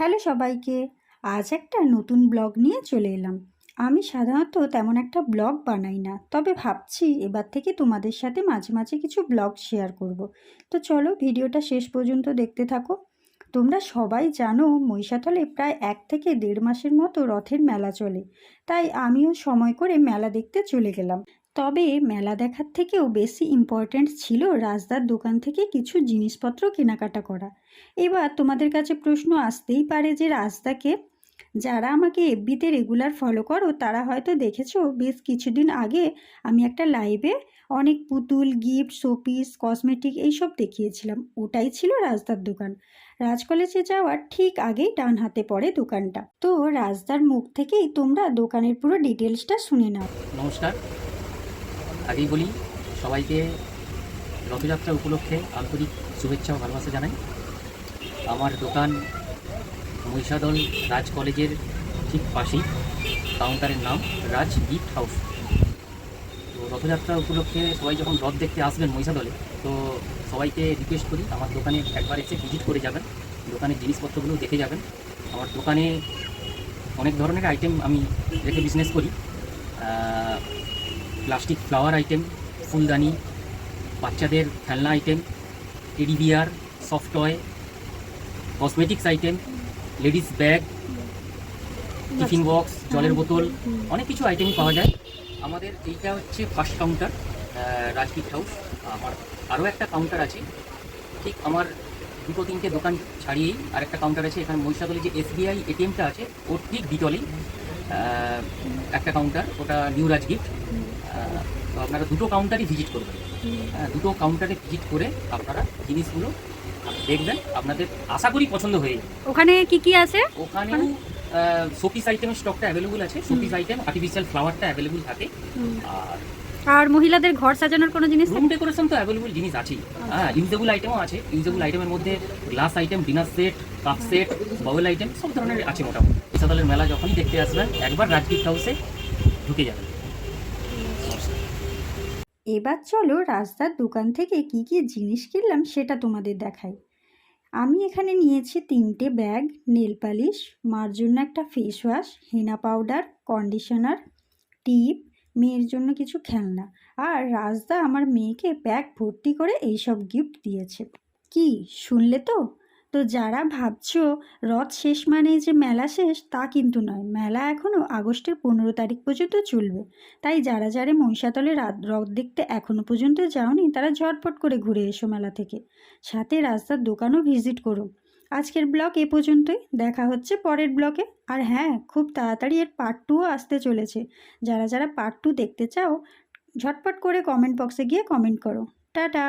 Hello সবাইকে, আজ একটা নতুন ব্লগ নিয়ে চলে এলাম। আমি সাধারণত তেমন একটা ব্লগ বানাই না, তবে ভাবছি এবার থেকে তোমাদের সাথে মাঝে মাঝে কিছু ব্লগ শেয়ার করব। তো চলো ভিডিওটা শেষ পর্যন্ত দেখতে থাকো। তোমরা সবাই জানো মহিষাতলে প্রায় এক থেকে দেড় মাসের মতো রথের মেলা চলে, তাই আমিও সময় করে মেলা দেখতে চলে গেলাম। তবে মেলা দেখার থেকেও বেশি ইম্পর্ট্যান্ট ছিল রাজদার দোকান থেকে কিছু জিনিসপত্র কেনাকাটা করা। এবার তোমাদের কাছে প্রশ্ন আসতেই পারে যে রাজদাকে, যারা আমাকে এফবিতে রেগুলার ফলো করো, তারা হয়তো দেখেছ, বেশ কিছুদিন আগে আমি একটা লাইভে অনেক পুতুল গিফট শোপিস কসমেটিক এইসব দেখিয়েছিলাম। ওটাই ছিল রাজদার দোকান। রাজ কলেজে যাওয়ার ঠিক আগেই ডান হাতে পড়ে দোকানটা। তো রাজদার মুখ থেকেই তোমরা দোকানের পুরো ডিটেলসটা শুনে নাও। নমস্কার। আগেই বলি, সবাইকে রথযাত্রা উপলক্ষে আন্তরিক শুভেচ্ছা ও ভালোবাসা জানাই। আমার দোকান মহিষাদল রাজ কলেজের ঠিক পাশেই, কাউন্টারের নাম রাজ গিফট হাউস। তো রথযাত্রা উপলক্ষে সবাই যখন রথ দেখতে আসবেন মহিষাদলে, তো সবাইকে রিকোয়েস্ট করি, আমার দোকানে একবার এসে ভিজিট করে যাবেন, দোকানের জিনিসপত্রগুলো দেখে যাবেন। আমার দোকানে অনেক ধরনের আইটেম আমি রেখে বিজনেস করি। প্লাস্টিক ফ্লাওয়ার আইটেম, ফুলদানি, বাচ্চাদের খেলনা item, teddy bear, soft toy, cosmetics item, ladies bag, tiffin box, জলের বোতল, অনেক কিছু আইটেমই পাওয়া যায়। আমাদের এইটা হচ্ছে ফার্স্ট কাউন্টার রাজগীত হাউস। আমার আরও একটা কাউন্টার আছে। ঠিক আমার দুটো তিনটে দোকান ছাড়িয়েই আর একটা কাউন্টার আছে। এখানে মহিষাদলে যে এসবিআই এটিএমটা আছে, ওর ঠিক বিটলেই একটা কাউন্টার, ওটা নিউ রাজগীত তো আপনারা দুটো কাউন্টারই ভিজিট করবেন। হ্যাঁ, দুটো কাউন্টারে ভিজিট করে আপনারা জিনিসগুলো দেখবেন আপনাদের আশা করি পছন্দ হয়ে যাবে। ওখানে কি কি আছে? ওখানে? শোপিস আইটেমের স্টকটা অ্যাভেলেবল আছে। শোপিস আইটেম আর্টিফিশিয়াল ফ্লাওয়ারটা অ্যাভেলেবল থাকে। আর আর মহিলাদের ঘর সাজানোর কোনো জিনিস রুম ডেকোরেশন তো অ্যাভেলেবল জিনিস আছেই। হ্যাঁ ইউজেবল আইটেমও আছে। ইউজেবল আইটেমের মধ্যে glass item dinner set cup set bowl item সব ধরনের আছে মোটামুটি। ইসাদলের মেলা যখনই দেখতে আসবেন একবার রাজগীত হাউসে ঢুকে যাবেন। এবার চলো রাস্তার দোকান থেকে কি কি জিনিস কিনলাম সেটা তোমাদের দেখাই। আমি এখানে নিয়েছি তিনটে ব্যাগ, নেল পালিশ, মার জন্য একটা face wash henna powder conditioner টিপ মেয়ের জন্য কিছু খেলনা আর রাজদা আমার মেয়েকে ব্যাগ ভর্তি করে এইসব গিফট দিয়েছে। কি, শুনলে তো? তো যারা ভাবছ রথ শেষ মানেই যে মেলা শেষ, তা কিন্তু নয়। মেলা এখনও আগস্টের পনেরো তারিখ পর্যন্ত চলবে। তাই যারা যারা মহিষাতলে রাত রথ দেখতে এখনও পর্যন্ত যাওনি, তারা ঝটপট করে ঘুরে এসো মেলা থেকে। সাথে রাস্তার দোকানও ভিজিট করো। আজকের ব্লগ এ পর্যন্তই। দেখা হচ্ছে পরের ব্লগে। আর হ্যাঁ খুব তাড়াতাড়ি এর পার্ট টুও আসতে চলেছে। যারা যারা পার্ট টু দেখতে চাও, ঝটপট করে কমেন্ট বক্সে গিয়ে কমেন্ট করো। টাটা!